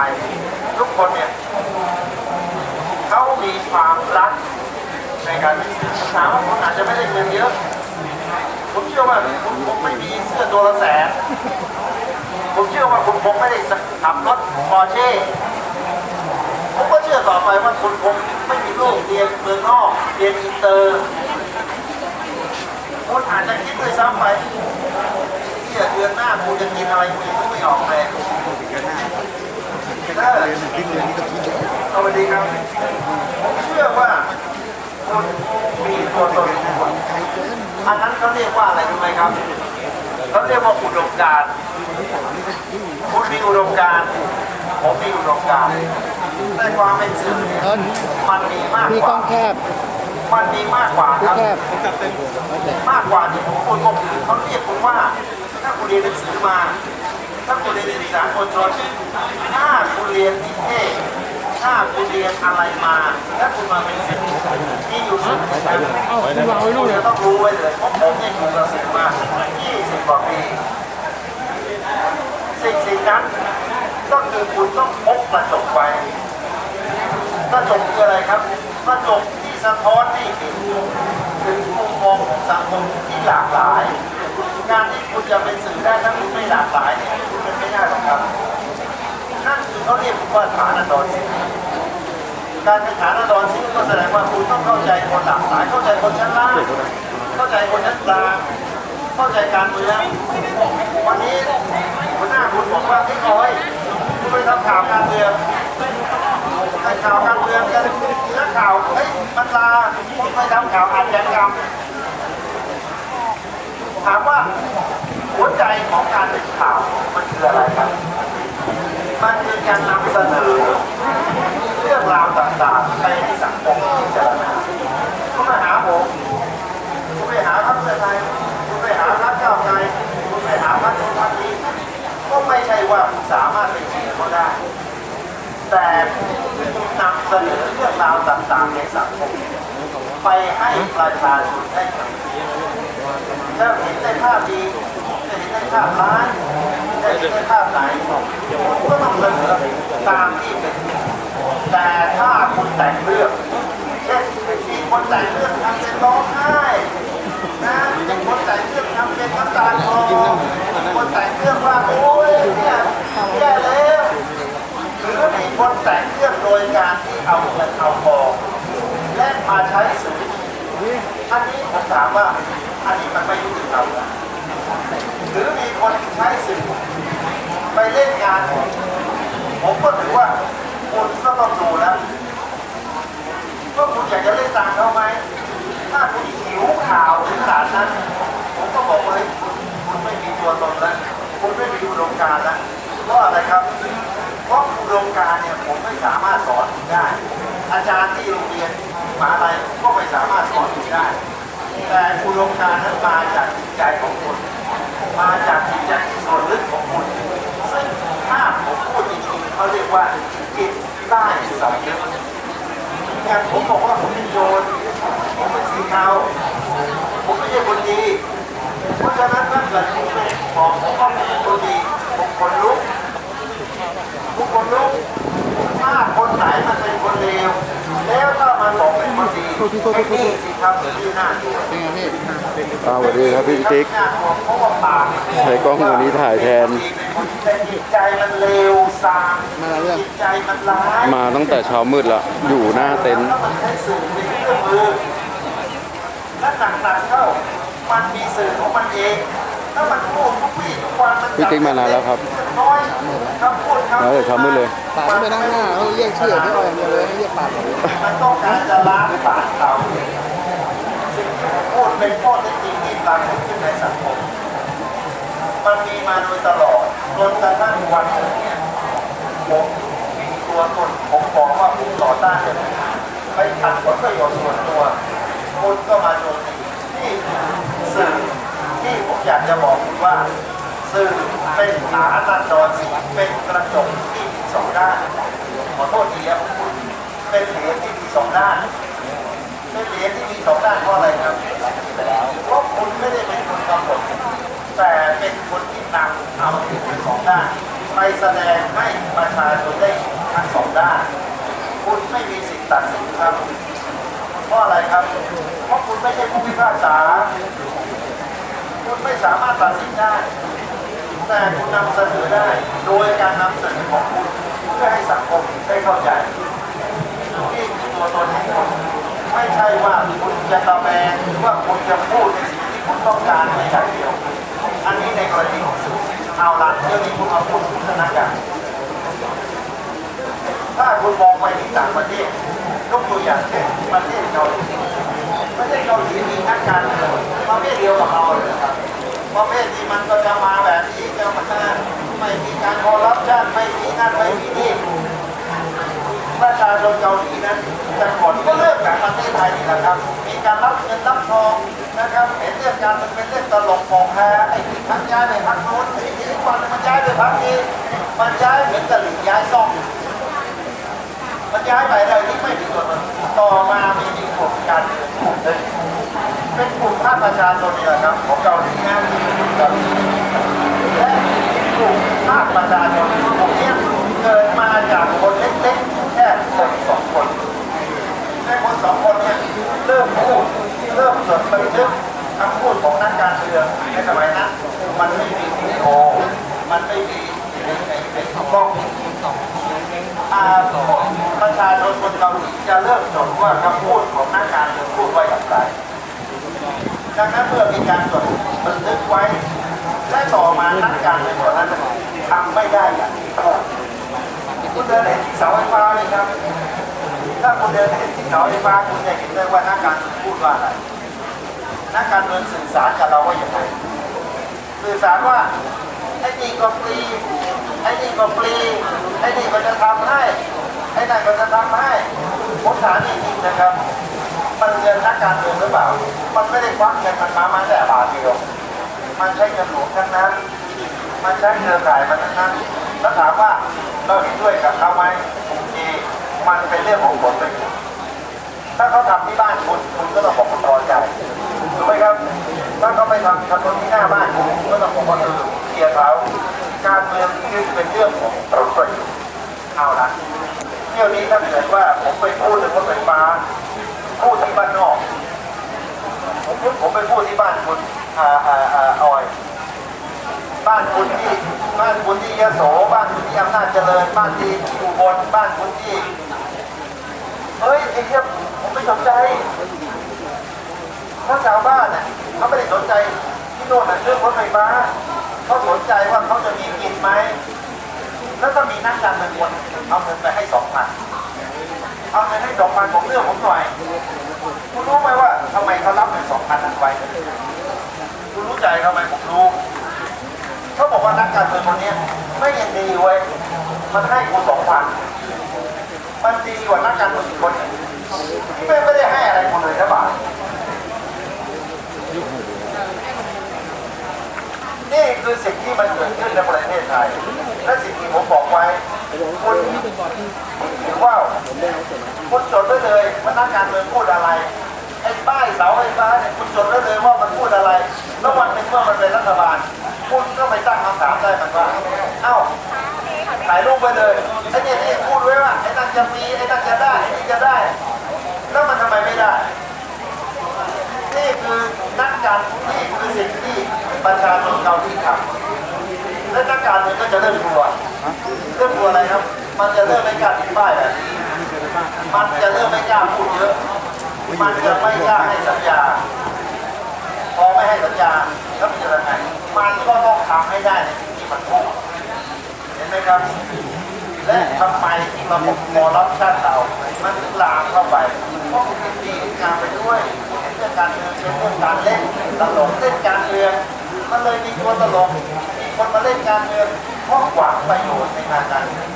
ายทุกคนเนี่ยเขามีความรักในการถามว่าคุอาจจะไม่ได้เงินเยอะผมเชื่อว่าคุณคงไม่มีเสื้อตัวละแสนผมเชื่อว่าคุณคงไม่ได้ขับรถพอร์เช่ผมก็เชื่อต่อไปว่าคุณคงไม่มีลูกเรียนเมืองนอกเรียนอินเตอร์คุณอาจจะคิดด้วยซ้ำไปที่เดือนหน้าคุณจะกินอะไรคุณยังไม่ออกเลย ถ้าสวัสดีครับผมเชื่อว่าคุณมีตัวตนของคุณอันนั้นเขาเรียกว่าอะไรรู้ไหมครับเขาเรียกว่าอุดมการณ์คุณมีอุดมการณ์ผมมีอุดมการณ์แต่ความเป็นสื่อเนี่ยต้นมันมีมากมีกกล้ว่าองแคบมันมีมากกว่าที่ครับแคบมากกว่าที่ผมพูดก็คือเขาเรียกผมว่าถ้าคุณเรียนหนังสือมา ถ้าคุณเรียนสื่อสารมวลชนถ้าคุณเรียนนิเทศถ้าคุณเรียนอะไรมาถ้าคุณมาเป็นศิษย์ที่อยู่สุดนะครับคุณจะต้องรู้ไว้เลยเพราะผมเนี่ยอยู่กับสื่อมา20กว่าปีสิ่งสิ่งนั้นก็คือคุณต้องพกกระจกไว้กระจกคืออะไรครับกระจกที่สะท้อนให้เห็นถึงมุมมองของสังคมที่หลากหลาย การที่คุณจะเป็นสื่อได้ถ้าคุณไม่หลากหลายเนี่ยคุณเป็นไม่ได้หรอกครับ นั่นคือเขาเรียกว่าฐานันดรศิการเป็นฐานันดรศิลป์ก็แสดงว่าคุณต้องเข้าใจคนหลากหลาย เข้าใจคนชั้นล่างเข้าใจคนชั้นกลางเข้าใจการเมืองวันนี้หัวหน้าคุณบอกว่าไอ้อ้อยคุณไปทำข่าวการเมืองข่าวการเมืองกันนักข่าวเฮ้ยมันลาผมไปทำข่าวอาชญากรรม ถามว่าหัวใจของการเป็นข่าวมันคืออะไรครับ มันคือการนำเสนอเรื่องราวต่างๆไปให้สังคมพิจารณาคุณมาหาผมคุณไปหาพรรคเพื่อไทยคุณไปหาพรรคก้าวไกลคุณไปหาพรรคโน้นพรรคนี้ก็ไม่ใช่ว่าคุณสามารถไปชี้เขาได้ แต่นำเสนอเรื่องราวต่างๆในสังคมไปให้ประชาชนได้เห็ นจะเห็นได้ภาพดีจะเห็นได้ภาพร้ายจะเห็นได้ภาพไหนก็ต้องเสนอตามที่เป็นแต่ถ้าคุณแต่งเรื่องเช่นมีคนแต่งเรื่องทำเป็นร้องไห้นะมีคนแต่งเรื่องทำเป็นน้ำตาคลอคนแต่งเรื่องว่าโอ้ยเนี่ยแย่แล้วหรือมีคนแต่งเรื่องโดยการที่เอาเงินเอาทองและมาใช้สื่ออันนี้ผมถามว่า อันนี้มันไม่ยุติธรรมหรือมีคนใช้สื่อไปเล่นงานผมผมก็ถือว่าคุณก็ต้องดูแล้วว่าคุณอยากจะเล่นตามเขาไหมถ้าคุณหิวข่าวถึงขนาดนั้น ผมก็บอกว่าเฮ้ยคุณคุณไม่มีตัวตนแล้วคุณไม่มีอุดมการณ์แล้วเพราะอะไรครับเพราะอุดมการณ์เนี่ยผมไม่สามารถสอนคุณได้ อาจารย์ที่โรงเรียนมหาลัยก็ไม่สามารถสอนคุณได้ แต่อุดมการนั้นมาจากจิตใจของคุณมาจากจิตใจส่วนลึกของคุณซึ่งถ้าผมพูดจริงๆเขาเรียกว่าจิตใต้สำนึกอย่างผมบอกว่าผมเป็นโจรผมเป็นสีเทาผมไม่ใช่คนดีเพราะฉะนั้นถ้าเกิดผมไม่บอกผมก็าผมเป็นคนดีผมคนลุก ทุกคนรู้ถ้าคนไหนมันเป็นคนเลวแล้วถ้ามันบอก เป็นคนดีไอ้นี่สิครับที่น่ากลัวเป็นไงพี่อ่าสวัสดีครับพี่ติ๊กใช้กล้องตัวนี้ถ่ายแทนจิตใจมันเลวซามมาเรื่องจิตใจมันร้ายมาตั้งแต่เช้ามืดละอยู่หน้าเต็นท์แล้วมันใช้สื่อเป็นเครื่องมือและหนักๆเข้ามันมีสื่อของมันเองถ้ามันพูดทุกวี่ทุกวันมันพี่ติ๊กมานานแล้วครับน้อยคำพูดคำมาตั้งแต่เช้ามืดเลยปากไม่นั่งหน้าเขาเรียกชื่อพี่ออยอย่าเลยเรียกปา จะล้างปากเราสิ่งพูดเป็นข้อเท็จจริงที่ปรากฏขึ้นในสังคม มันมีมาโดยตลอดจนกระทั่งวันหนึ่งเนี่ยผมมีตัวตนผมบอกว่าผมต่อต้านเลยไปขัดผลประโยชน์ส่วนตัวคุณก็มาโจมตีที่สื่อที่ผมอยากจะบอกคุณว่า สื่อเป็นฐานันดรสีเป็นกระจกที่มีสองด้านขอโทษทีครับผมเป็นเหรียญที่ สองด้านเป็นเหรียญที่มีสองด้านเพราะอะไรครับเพราะคุณไม่ได้เป็นคนกำหนดแต่เป็นคนที่นำเอาเหรียญสองด้านไปแสดงให้ประชาชนได้ทั้งสองด้าน คุณไม่มีสิทธิ์ตัดสินครับเพราะอะไรครับ เพราะคุณไม่ใช่ผู้พิพากษา คุณไม่สามารถตัดสินได้ แต่คุณนำเสนอได้ โดยการนำเสนอของคุณเพื่อให้สังคมได้เข้าใจนี่คือตัวตนของคุณ ไม่ใช่ว่าคุณจะตะแบงหรือว่าคุณจะพูดในสิ่งที่คุณต้องการในอย่างเดียว อันนี้ในกรณีของสื่อเอาละเรื่องนี้คุณเอาพูดถึงสถานการณ์ถ้าคุณมองไปที่ต่างประเทศยกตัวอย่างเช่นประเทศเกาหลีประเทศเกาหลีมีนักการเมืองประเภทเดียวกับเราเลยครับประเภทที่มันก็จะมาแบบนี้จะมาไม่มีการคอร์รัปชันไม่มีนั่นไม่มีนี่ประชาชนเกาหลีนั้น แต่ก่อนก็เลือกแบบประเทศไทยนี่แหละครับ มีการรับเงินรับทองนะครับเห็นเรื่องการมันเป็นเรื่องตลกของแพ้ไอ้ที่พักย้ายไปพักโน้นไอ้ที่วันมันย้ายไปพักนี้มันย้ายเหมือนกะหรี่ย้ายซ่องมันย้ายไปเลยที่ไม่มีตัวตนต่อมามีมีกลุ่มการเมืองกลุ่มหนึ่งเป็นกลุ่มภาคประชาชนนี่แหละครับของเกาหลีนะเกลุ่มเกาหลีและกลุ่มภาคประชาชนกลุ่มเนี้ยเกิดมาจากคนเล็กๆแค่คนสองคน สองคนเนี่ยเริ่มพูดเริ่มจดบันทึกคำพูดของนักการเมืองในสมัยนั้นมันไม่มีวิดีโอมันไม่มีในในในกล้องอาประชาชนคนเกาหลีจะเริ่มจดว่าคำพูดของนักการเมืองพูดไว้อย่างไรดังนั้นเมื่อมีการจดบันทึกไว้และต่อมานักการเมืองคนนั้นทำไม่ได้อย่างที่พูดคุณเดินเห็นเสาไฟฟ้าเลยครับ ถ้าคุณเดินเห็นที่เสาไฟฟ้าคุณจะเห็นได้ว่านักการเมืองพูดว่าอะไร นักการเมืองสื่อสารกับเราว่าอย่างไรสื่อสารว่าไอ้นี่ก็ฟรีไอ้นี่ก็ฟรีไอ้นี่ก็จะทำให้ไอ้นั่นก็จะทำให้ผมถามจริงๆนะครับ มันเงินนักการเมืองหรือเปล่า มันไม่ได้ควักเงินมันมามาแต่บาทเดียวมันใช้เงินหลวงทั้งนั้น มันใช้เครือข่ายมันทั้งนั้นแล้วถามว่าเราเห็นด้วยกับเขาไหม มันเป็นเรื่องของผลประโยชน์ถ้าเขาทำที่บ้านคุณคุณก็ต้องบอกคุณพอใจถูกไหมครับ ถ้าเขาไปทำถนนที่หน้าบ้านคุณคุณก็ต้องบอกว่าเออเคียร์เขาการเมืองคือเป็นเรื่องของผลประโยชน์เอาละเที่ยวนี้ถ้าเกิดว่าผมไปพูดเรื่องรถไฟฟ้าพูดที่บ้านนอกผมผมไปพูดที่บ้านคุณอ่าอ่าอ่าออย บ้านคุณที่บ้านคุณที่ยโสบ้านคุณที่อำนาจเจริญบ้านที่ บลบ้านคุณที่เฮ้ยไอ้เหี้ยผมไม่สนใจเพราะชาวบ้านน่ะเขาไม่ได้สนใจที่โน่นน่ะเรื่องรถไฟฟ้าเขาสนใจว่าเขาจะมีกินไหมแล้วถ้ามีนักการเมืองคนเอาเงินไปให้สองพันเอาเงินให้สองพันผมเรื่องผมหน่อยคุณรู้ไหมว่าทำไมเขารับเงินสองพันนั้นไว้คุณรู้ใจทำไมผมรู้เขาบอกว่านักการเมืองคนนี้ไม่ยังดีเว้ย มันให้กูสองพันมันดีกว่านักการเมืองอีกคนที่ไม่ไม่ได้ให้อะไรคุณเลยนะบาทนี่คือสิ่งที่มันเกิดขึ้นในประเทศไทย และสิ่งที่ผมบอกไว้คุณถือว่าคุณจดไว้เลยว่านักการเมืองพูดอะไรไอ้ป้ายเสาไฟฟ้าเนี่ยคุณจดไว้เลยว่ามันพูดอะไร แล้ววันหนึ่งเมื่อมันเป็นรัฐบาล คุณก็ไปตั้งคำถามได้มันว่า เอ้า ถ่ายรูปไปเลยไอ้เนี่ยที่พูดไว้ว่าไอ้นั่นจะมีไอ้นั่นจะได้ไอ้นี่จะได้ แล้วมันทำไมไม่ได้ นี่คือนักการนี่คือสิ่งที่ประชาชนเกาหลีทำและนักการเมืองก็จะเริ่มกลัวเริ่มกลัวอะไรครับ มันจะเริ่มไม่กล้าติดป้ายแบบนี้มันจะเริ่มไม่กล้าพูดเยอะ มันจะไม่กล้าให้สัญญา พอไม่ให้สัญญาแล้วมันจะยังไงมันก็ต้องทำให้ได้ในสิ่งที่มันพูด ครับ และทำไมระบบมอรับชาติเรา มันถึงลามเข้าไปเพราะมันเป็นงานไปด้วยเห็นเรื่องการเมืองเป็นเรื่องการเล่นตลกเล่นการเมืองมันเลยมีตัวตลกมีคนมาเล่นการเมืองเพราะหวังประโยชน์ในทางการเมือง